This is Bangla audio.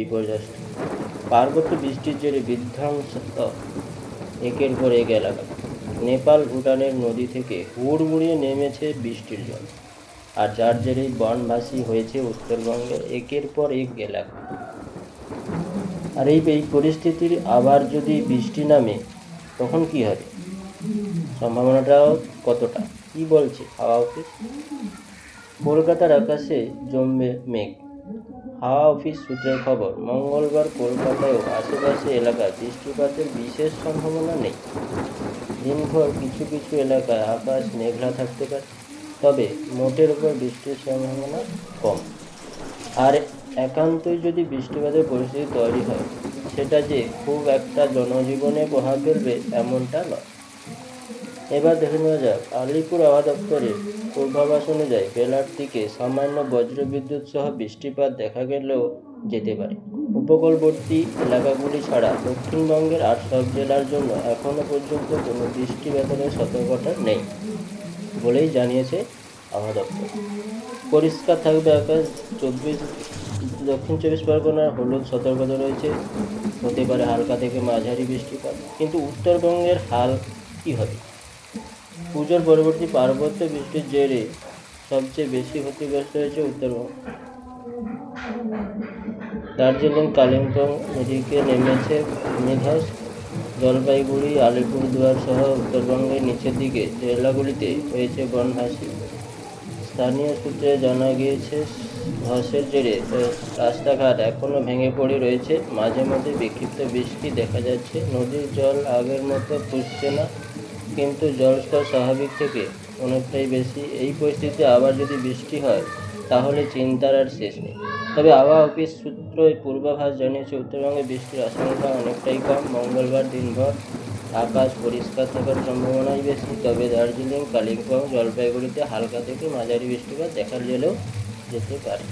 বিপর্যস্ত পার্বত্য বৃষ্টির জেরে বিধ্বংসত একের পর এক এলাকা। নেপাল, ভুটানের নদী থেকে হুড়মুড়িয়ে নেমেছে বৃষ্টির জল। আর যার জেরেই বনবাসী হয়েছে উত্তরবঙ্গের একের পর এক এলাকা। আর এই এই পরিস্থিতির আবার যদি বৃষ্টি নামে, তখন কি হবে? সম্ভাবনাটাও কতটা? কি বলছে হাওয়া অফিস? কলকাতার আকাশে জমবে মেঘ। হাওয়া অফিস সূত্রের খবর, মঙ্গলবার কলকাতায় ও আশেপাশে এলাকায় বৃষ্টিপাতের বিশেষ সম্ভাবনা নেই। দিনভর কিছু কিছু এলাকায় আকাশ মেঘলা থাকতে পারে, তবে মোটের উপর বৃষ্টির সম্ভাবনা কম। আর একান্তই যদি বৃষ্টিপাতের পরিস্থিতি তৈরি হয়, সেটা যে খুব একটা জনজীবনে প্রভাব ফেলবে এমনটা নয়। এবার দেখে নেওয়া যাক। আলিপুর আবহাওয়া দপ্তরের পূর্বাভাস অনুযায়ী বেলার দিকে সামান্য বজ্রবিদ্যুৎ সহ বৃষ্টিপাত দেখা গেলেও যেতে পারে। উপকূলবর্তী এলাকাগুলি ছাড়া দক্ষিণবঙ্গের আর সব জেলার জন্য এখনও পর্যন্ত কোনো বৃষ্টিপাতের সতর্কতা নেই বলেই জানিয়েছে আবহাওয়া দপ্তর। পরিষ্কার থাকবে আকাশ, চব্বিশ, দক্ষিণ চব্বিশ পরগনার হলুদ সতর্কতা রয়েছে। হতে পারে হালকা থেকে মাঝারি বৃষ্টিপাত। কিন্তু উত্তরবঙ্গের হাল কী হবে? পুজোর পরবর্তী পার্বত্য বৃষ্টির জেরে সবচেয়ে বেশি ক্ষতিগ্রস্ত হয়েছে উত্তরবঙ্গ দার্জিলিং, কালিম্পং নদীকে নেমেছে ভূমিধস জলপাইগুড়ি, আলিপুরদুয়ার সহ উত্তরবঙ্গের নিচের দিকে। জেলাগুলিতে হয়েছে বনহাসি। স্থানীয় সূত্রে জানা গিয়েছে, ধসের জেরে রাস্তাঘাট এখনও ভেঙে পড়ে রয়েছে। মাঝে মাঝে বিক্ষিপ্ত বৃষ্টি দেখা যাচ্ছে। নদীর জল আগের মতো ফুসছে না। কিন্তু জলস্তর স্বাভাবিক থেকে অনেকটাই বেশি। এই পরিস্থিতিতে আবার যদি বৃষ্টি হয়, তাহলে চিন্তার আর শেষ নেই। তবে আবহাওয়া অফিস সূত্র পূর্বাভাস জানিয়েছে, উত্তরবঙ্গে বৃষ্টির আশঙ্কা অনেকটাই কম। মঙ্গলবার দিনভর আকাশ পরিষ্কার থাকার সম্ভাবনাই বেশি। তবে দার্জিলিং, কালিম্পং, জলপাইগুড়িতে হালকা থেকে মাঝারি বৃষ্টিপাত দেখা গেলেও যেতে পারে।